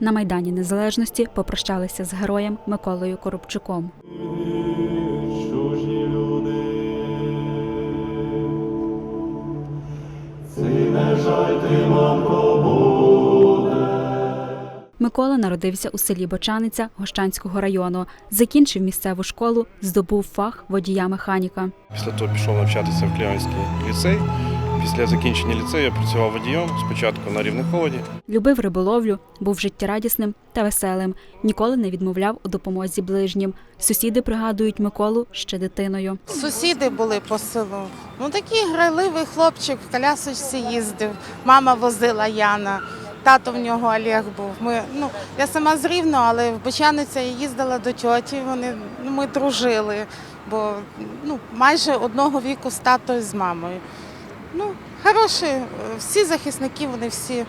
На Майдані Незалежності попрощалися з героєм Миколою Коробчуком. чужі люди. Не жаль ти, мамко, буде. Микола народився у селі Бочаниця Гощанського району. Закінчив місцеву школу, здобув фах водія-механіка. Після того пішов навчатися в Кліонський ліцей. Після закінчення ліцею я працював водієм спочатку на рівнехолоді. Любив риболовлю, був життєрадісним та веселим. Ніколи не відмовляв у допомозі ближнім. Сусіди пригадують Миколу ще дитиною. Сусіди були по селу. Ну такий грайливий хлопчик, в колясочці їздив. Мама возила Яна. Тато в нього Олег був. Ми, ну, я сама з Рівного, але в Бочаниця я їздила до тьоті. Вони, ну, ми дружили, бо ну, майже одного віку з татою з мамою. Ну, хороші, е, всі захисники, вони всі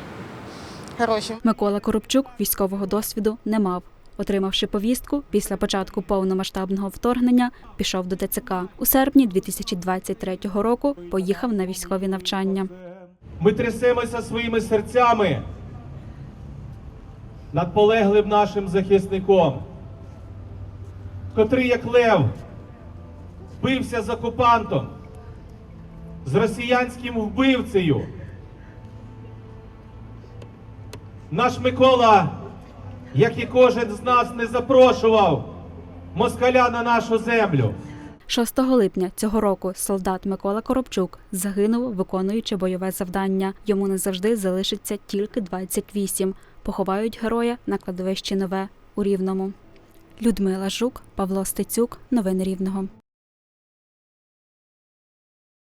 хороші. Микола Коробчук військового досвіду не мав. Отримавши повістку, після початку повномасштабного вторгнення пішов до ТЦК. У серпні 2023 року поїхав на військові навчання. Ми трясемося своїми серцями над полеглим нашим захисником, котрий, як лев, бився з окупантом, з росіянським вбивцею. Наш Микола, як і кожен з нас, не запрошував москаля на нашу землю. 6 липня цього року солдат Микола Коробчук загинув, виконуючи бойове завдання. Йому назавжди залишиться тільки 28. Поховають героя на кладовищі Нове у Рівному. Людмила Жук, Павло Стецюк. Новини Рівного.